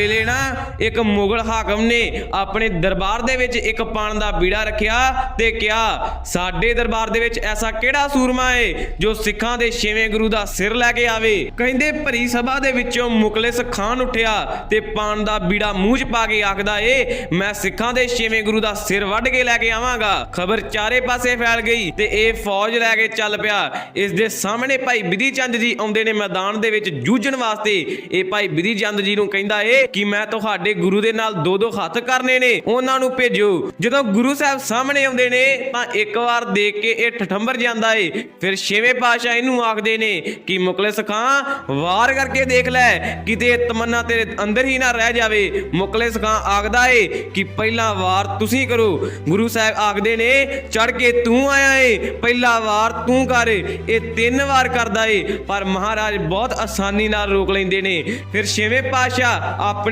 ਵੇਲੇ ਨਾ ਇੱਕ ਮੁਗਲ ਹਾਕਮ ਨੇ ਆਪਣੇ ਦਰਬਾਰ ਦੇ ਵਿੱਚ ਇੱਕ ਪਾਣ ਦਾ ਬੀੜਾ ਰੱਖਿਆ ਤੇ ਕਿਹਾ, ਸਾਡੇ ਦਰਬਾਰ ਦੇ ਵਿੱਚ ਐਸਾ ਕਿਹੜਾ ਸੂਰਮਾ ਏ ਜੋ ਸਿੱਖਾਂ ਦੇ ਛੇਵੇਂ ਗੁਰੂ ਦਾ ਸਿਰ ਲੈ ਕੇ ਆਵੇ? ਕਹਿੰਦੇ ਭਰੀ ਸਭਾ ਦੇ ਵਿੱਚੋਂ ਮੁਕਲਿਸ ਖਾਨ ਉੱਠਿਆ ਤੇ ਪਾਣ ਦਾ ਬੀੜਾ ਮੂੰਹ 'ਚ ਪਾ ਕੇ ਆਖਦਾ ਏ, ਮੈਂ ਸਿੱਖਾਂ ਦੇ ਛੇਵੇਂ ਗੁਰੂ ਦਾ ਸਿਰ ਵੱਢ ਕੇ ਲੈ ਕੇ ਆਵਾਂਗਾ। ਖਬਰ ਚਾਰੇ ਪਾਸੇ ਫੈਲ ਗਈ ਤੇ ਇਹ ਫੌਜ ਲੈ ਕੇ ਚੱਲ ਪਿਆ। ਇਸ ਦੇ ਸਾਹਮਣੇ ਭਾਈ ਬਿਧੀ ਚੰਦ ਜੀ ਆਉਂਦੇ ਨੇ ਮੈਦਾਨ ਦੇ ਵਿੱਚ ਜੂਝਣ ਵਾਸਤੇ। ਇਹ ਭਾਈ ਬਿਧੀ ਚੰਦ ਜੀ ਨੂੰ ਕਹਿੰਦਾ ਏ ਕਿ ਮੈਂ ਤੁਹਾਡੇ ਗੁਰੂ ਦੇ ਨਾਲ ਦੋ ਦੋ ਹੱਥ ਕਰਨੇ ਨੇ, ਉਹਨਾਂ ਨੂੰ ਭੇਜੋ। ਜਦੋਂ ਗੁਰੂ ਸਾਹਿਬ ਸਾਹਮਣੇ ਆਉਂਦੇ ਨੇ, ਤਾਂ ਇੱਕ ਵਾਰ ਦੇਖ ਕੇ ਇਹ ਠਠੰਬਰ ਜਾਂਦਾ ਏ। ਫਿਰ ਛੇਵੇਂ ਪਾਤਸ਼ਾਹ ਇਹਨੂੰ ਆਖਦੇ ਨੇ ਕਿ ਮੁਕਲਿਸ ਖਾਂ, ਵਾਰ ਕਰਕੇ ਦੇਖ ਲੈ, ਕਿਤੇ ਤਮੰਨਾ ਤੇਰੇ ਅੰਦਰ ਹੀ ਨਾ ਰਹਿ ਜਾਵੇ। ਮੁਕਲਿਸ ਖਾਂ ਆਖਦਾ ਏ ਕਿ ਪਹਿਲਾ ਵਾਰ ਤੁਸੀਂ ਕਰੋ। ਗੁਰੂ ਸਾਹਿਬ ਆਖਦੇ ਨੇ ਚੜ ਕੇ ਤੂੰ ਆਇਆ ਏ, ਪਹਿਲਾ ਵਾਰ ਤੂੰ ਕਰ। ਇਹ ਤਿੰਨ ਵਾਰ ਕਰਦਾ ਏ, ਪਰ ਮਹਾਰਾਜ ਬਹੁਤ ਆਸਾਨੀ ਨਾਲ ਰੋਕ ਲੈਂਦੇ ਨੇ। ਫਿਰ ਛੇਵੇਂ ਪਾਤਸ਼ਾਹ